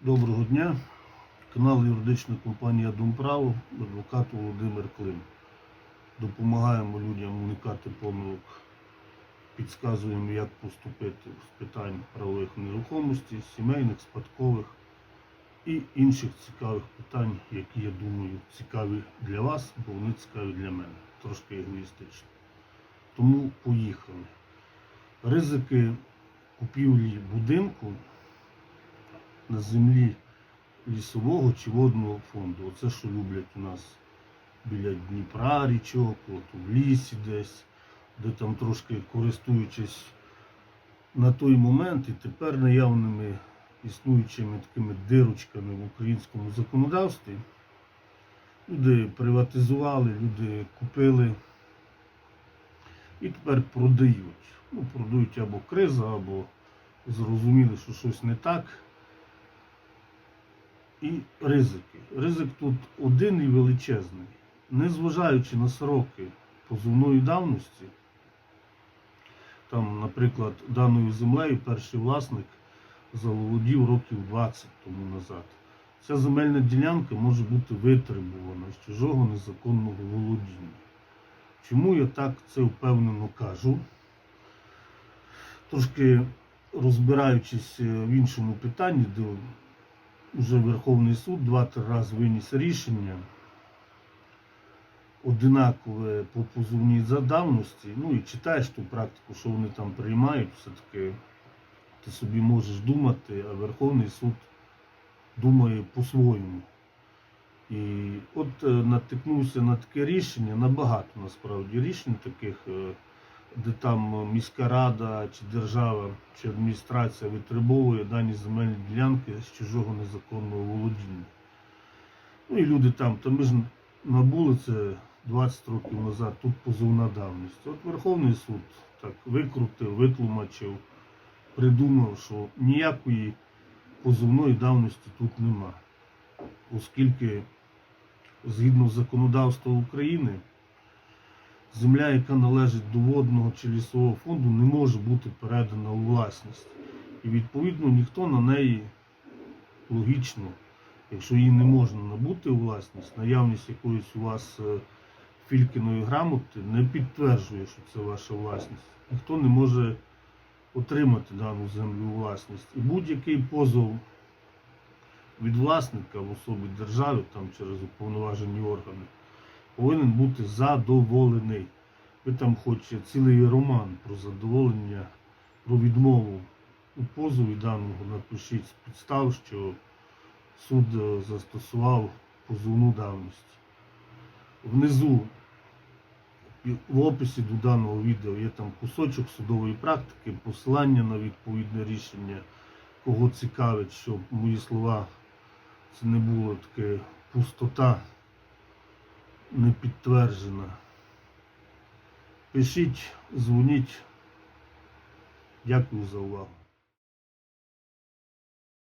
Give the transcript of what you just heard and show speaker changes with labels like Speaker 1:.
Speaker 1: Доброго дня. Канал юридичної компанії Думправо, адвокат Володимир Клим. Допомагаємо людям уникати помилок, підказуємо, як поступити з питань правових нерухомості, сімейних, спадкових і інших цікавих питань, які, я думаю, цікаві для вас, бо вони цікаві для мене. Трошки егоїстично. Тому поїхали. Ризики купівлі будинку на землі лісового чи водного фонду. Оце що люблять у нас біля Дніпра річок, от в лісі десь, де там трошки користуючись на той момент і тепер наявними існуючими такими дирочками в українському законодавстві. Люди приватизували, люди купили і тепер продають. Ну, продають або криза, або зрозуміли, що щось не так. І ризики. Ризик тут один і величезний. Незважаючи на сроки позовної давності, там, наприклад, даною землею перший власник заволодів років 20 тому назад. Ця земельна ділянка може бути витребувана з чужого незаконного володіння. Чому я так це впевнено кажу? Трошки розбираючись е, в іншому питанні, де вже Верховний суд два-три рази виніс рішення одинакове по позовній задавності. Ну і читаєш ту практику, що вони там приймають, все-таки ти собі можеш думати, а Верховний суд думає по-своєму. І от е, натикнувся на таке рішення, набагато насправді рішень таких, е, де там міська рада чи держава чи адміністрація витребовує дані земельні ділянки з чужого незаконного володіння. Ну і люди там, то ми ж набули це 20 років назад, тут позовна давність. От Верховний суд так викрутив, витлумачив, придумав, що ніякої позовної давності тут нема. Оскільки згідно законодавства України, земля, яка належить до водного чи лісового фонду, не може бути передана у власність. І відповідно ніхто на неї логічно, якщо її не можна набути у власність, наявність якоїсь у вас е, фількіної грамоти не підтверджує, що це ваша власність. Ніхто не може отримати дану землю у власність. І будь-який позов від власника в особі держави там через уповноважені органи повинен бути задоволений. Ви там хочете цілий роман про задоволення, про відмову у позові даного напишіть з підстав, що суд е, застосував позовну давність. Внизу в описі до даного відео є там кусочок судової практики, посилання на відповідне рішення, кого цікавить, щоб мої слова це не було таке пустота не підтверджена. Пишіть, дзвоніть. Дякую за увагу.